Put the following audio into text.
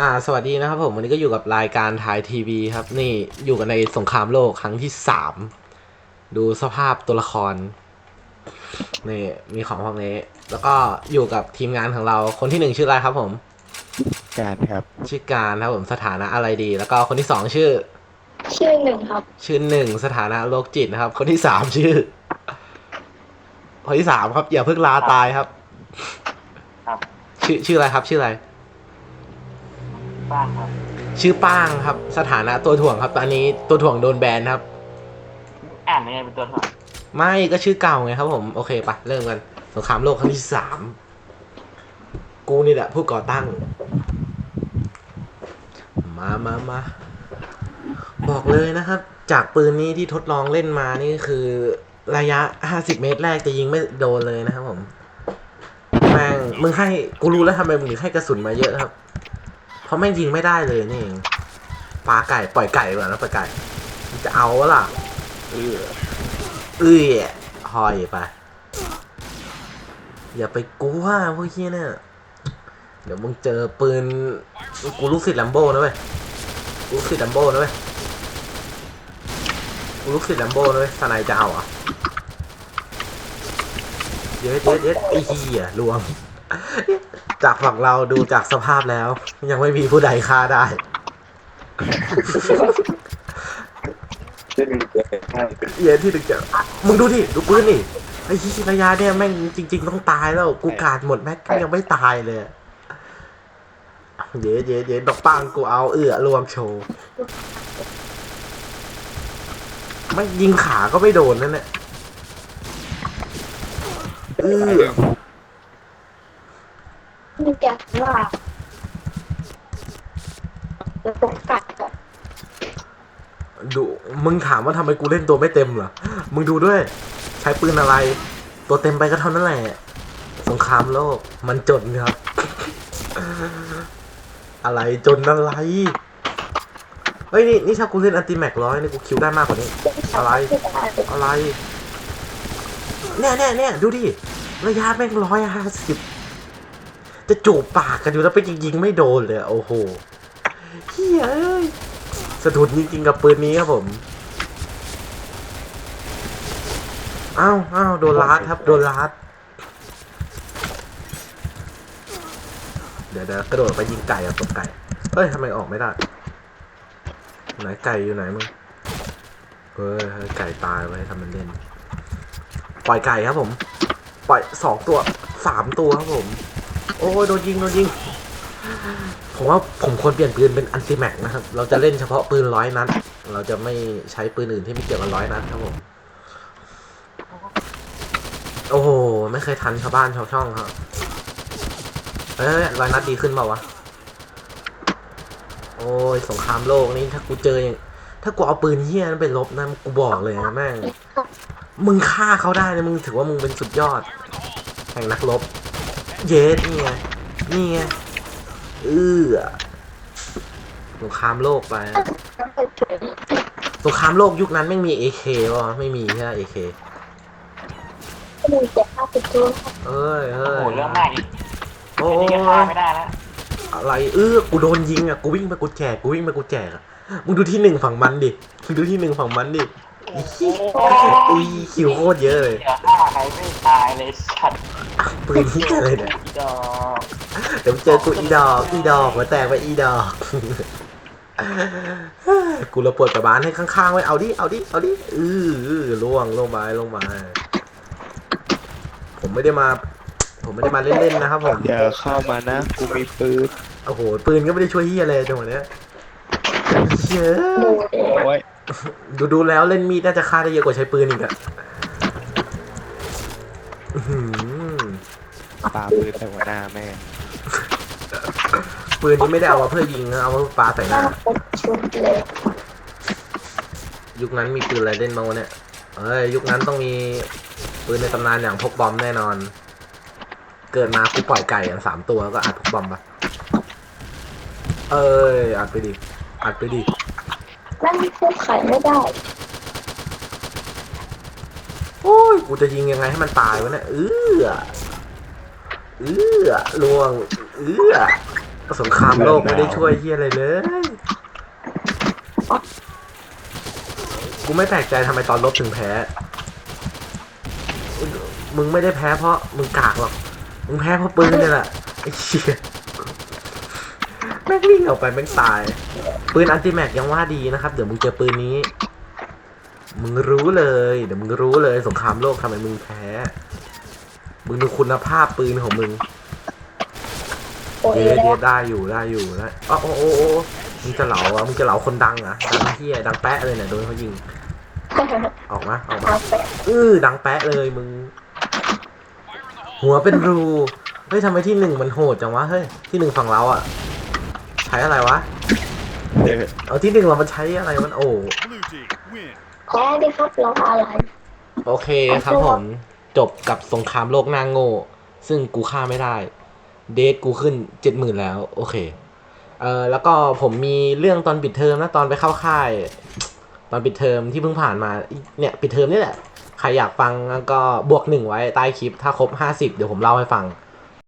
อ่าสวัสดีนะครับผมวันนี้ก็อยู่กับรายการถ่ายทีวีครับ นี่อยู่กันในสงครามโลกครั้งที่สามดูสภาพตัวละคร นี่มีของพวกนี้ แล้วก็อยู่กับทีมงานของเราคนที่หนึ่งชื่ออะไรครับผม การครับชื่อการครับผมสถานะอะไรดี แล้วก็คนที่สองชื่อ ชื่อหนึ่งครับ ชื่อหนึ่งสถานะโรคจิตนะครับ คนที่สามชื่อ คนที่สามครับอย่าเพิ่งลาตายครับ ครับ ชื่อชื่ออะไรครับ ชื่ออะไร บ้างครับ ชื่อป้างครับ สถานะตัวถ่วงครับ ตอนนี้ตัวถ่วงโดนแบนครับ อ่านยังไงเป็นตัวถ่วงไม่ก็ชื่อเก่าไงครับ ผมโอเคปะเริ่มกันสงครามโลกครั้งที่สามกูนี่แหละผู้ก่อตั้ง มามามาบอกเลยนะครับ จากปืนนี้ที่ทดลองเล่นมานี่คือระยะ50เมตรแรกจะยิงไม่โดนเลยนะครับผมแม่งมึงให้กูรู้แล้วทำไมมึงถึงให้กระสุนมาเยอะครับเพ ราะแม่งยิงไม่ได้เลยนี่เองปลาไก่ปล่อยไก่ก่อนแล้วปล่อยไก่มึงจะเอาล่ะเออเอ้ยหอยไป อย่าไปกลัวพวกเฮียเนี่ยเดี๋ยวมึงเจอปืนกูลูกศิษย์แลมโบ้นะเว้ยกูลูกศิษย์แลมโบ้นะเว้ยกูลูกศิษย์แลมโบ้นะเว้ยสไนจะเอาอะเย็ดเย็ดเย็ดไอ้เหี้ยรวม จากฝั่งเราดูจากสภาพแล้ว ยังไม่มีผู้ใดฆ่าได้เย็นที่ถึงจะมึงดูดิดูปืนนี่ไอ้ที่ระยะเนี่ยแม่งจริง ๆ ต้องตายแล้ว กูกาดหมดแม็กก็ยังไม่ตายเลยเย้เย้เย้ดอกปังกูเอาเอื้อรวมโชว์ไม่ยิงขาก็ไม่โดนนั่นแหละเอื้อ นี่แกว่าจะตกกัดก่อนดูมึงถามว่าทำไมกูเล่นตัวไม่เต็มเหรอ มึงดูด้วย ใช้ปืนอะไร ตัวเต็มไปก็เท่านั้นแหละ สงครามโลก มันจนครับ อะไรจนอะไร เฮ้ยนี่นี่ถ้ากูเล่นอันติแม็กร้อยนี่กูคิวได้มากกว่านี้ อะไร อะไร เนี่ยเนี่ยเนี่ยดูดิ ระยะแม่งร้อยห้าสิบ จะจูบปากกันอยู่แล้วไปยิงๆไม่โดนเลยอะโอ้โหเฮ้ยเอ้ยสะดุดจริงๆกับปืนนี้ครับผมอ้าวอ้าวโดนลาดครับ โดนลาดเดี๋ยวเดี๋ยวกระโดดไปยิงไก่อะตบไก่ เฮ้ยทำไมออกไม่ได้ ไหนไก่อยู่ไหนมึงเฮ้ยเฮ้ยไก่ตายไว้ทำมันเล่น ปล่อยไก่ครับผม ปล่อยสองตัวสามตัวครับผม โอ้ยโดนยิงโดนยิง ผมว่าผมควรเปลี่ยนปืนเป็นอันติแม็กนะครับ เราจะเล่นเฉพาะปืนร้อยนัด เราจะไม่ใช้ปืนอื่นที่ไม่เกี่ยวกับร้อยนัดครับผม โอ้โห ไม่เคยทันชาวบ้านชาวช่องครับเอ้ยร้อยนัดดีขึ้นเปล่าวะ โอ้ยสงครามโลกนี่ถ้ากูเจออย่างถ้ากูเอาปืนเฮี้ยนั้นไปลบนะกูบอกเลยนะแม่ง มึงฆ่าเขาได้นะมึงถือว่ามึงเป็นสุดยอดแห่งนักรบ เยสนี่ไงนี่ไงเอื้อสงครามโลกไปสงครามโลกยุคนั้นไม่มีเอเคป่ะไม่มีใช่ไหมเอเคมีแต่ภาพเป็นตัวเอ้ยเอ้โอ้ยโหเรื่องมากอีกโอ้อันนี้ก็ฆ่ายไม่ได้แล้วอะไรเออกูโดนยิงอะกูวิ่งไปกูแจกกูวิ่งไปกูแจกอะมึงดูที่หนึ่งฝั่งมันดิมึงดูที่หนึ่งฝั่งมันดิอีขี้อุ้ยคิวโคตรเยอะเลยเดี๋ยวฆ่า ใครไม่ตายเลยสัตว์ปืนที่อะไรเนี่ยอีดอกเดี๋ยวเจอกูอีดอกอีดอกหัวแตกไปอีดอก กูระปวดกระบาลให้ข้างๆไว้เอาดิเอาดิเอาดิเออเออล่วงลงไปลงมาผมไม่ได้มา ผมไม่ได้มาเล่นๆนะครับผมอย่าเข้ามานะกูมีปืนโอ้โหปืนก็ไม่ได้ช่วยเฮียอะไรจังหวะเนี้ยเชื่อดูเด็โอ้ยดูดูแล้วเล่นมีดน่าจะฆ่าได้เยอะกว่าใช้ปืนอีกอะอื้อหือ ปาปืนใส่หัวหน้าแม่ปืนนี้ไม่ได้เอามาเพื่อยิงนะเอามาปาใส่หหน้าน้าคนชุดเลยยุคนั้นมีปืนอะไรเล่นมางวะเนี่ยเอ้ยยุคนั้นต้องมีปืนในตำนานอย่างพกบอมแน่นอน เกิดมากูปล่อยไก่อย่างสามตัวก็อัดพกบอมปะเอ้ยอัดไปดิอัดไปดินั่นพูดขายไม่ได้ โอ้ย กูจะยิงยังไงให้มันตายวะเนี่ย เอื้อเอื้อลวง เอื้อสงครามโลกไม่ได้ช่วยเฮียอะไรเลย กูไม่แปลกใจทำไมตอนลบถึงแพ้ มึงไม่ได้แพ้เพราะมึงกากหรอก มึงแพ้เพราะปืนเนี่ยแหละไอ้เชี่ยแม่งวิ่งออกไปแม่งตาย ปืนอันติแม็กยังว่าดีนะครับ เดี๋ยวมึงเจอปืนนี้ มึงรู้เลย เดี๋ยวมึงรู้เลยสงครามโลกทำไมมึงแพ้ มึงดูคุณภาพปืนของมึงโอ้ยเดี๋ยวแล้เดี๋ยววได้อยู่ได้อยู่ได้อ๋อโอ้โอ้โอ้มึงจะเหลาอะมึงจะเหลาคนดังเหรอะดังเฮียดังแปะเลยเนี่ยโดนเขายิง ออกมาออกมาเอาไปอือดังแปะเลยมึง หัวเป็นรูเฮ้ยทำไมที่หนึ่งมันโหดจังวะเฮ้ยที่หนึ่งฝั่งเราอะ ใช้อะไรวะ เออเอาที่หนึ่งเรามันใช้อะไรมันโอ้ Blue team win. แพ้ดิครับรออะไร โอเคครับผม จบกับสงครามโลกนางโง่ ซึ่งกูฆ่าไม่ได้ เดทกูขึ้นเจ็ดหมื่นแล้ว โอเคเออแล้วก็ผมมีเรื่องตอนปิดเทอมนะตอนไปเข้าค่าย ตอนปิดเทอมที่เพิ่งผ่านมาเนี่ยปิดเทอมนี่แหละ ใครอยากฟังก็บวกหนึ่งไว้ใต้คลิปถ้าครบห้าสิบเดี๋ยวผมเล่าให้ฟัง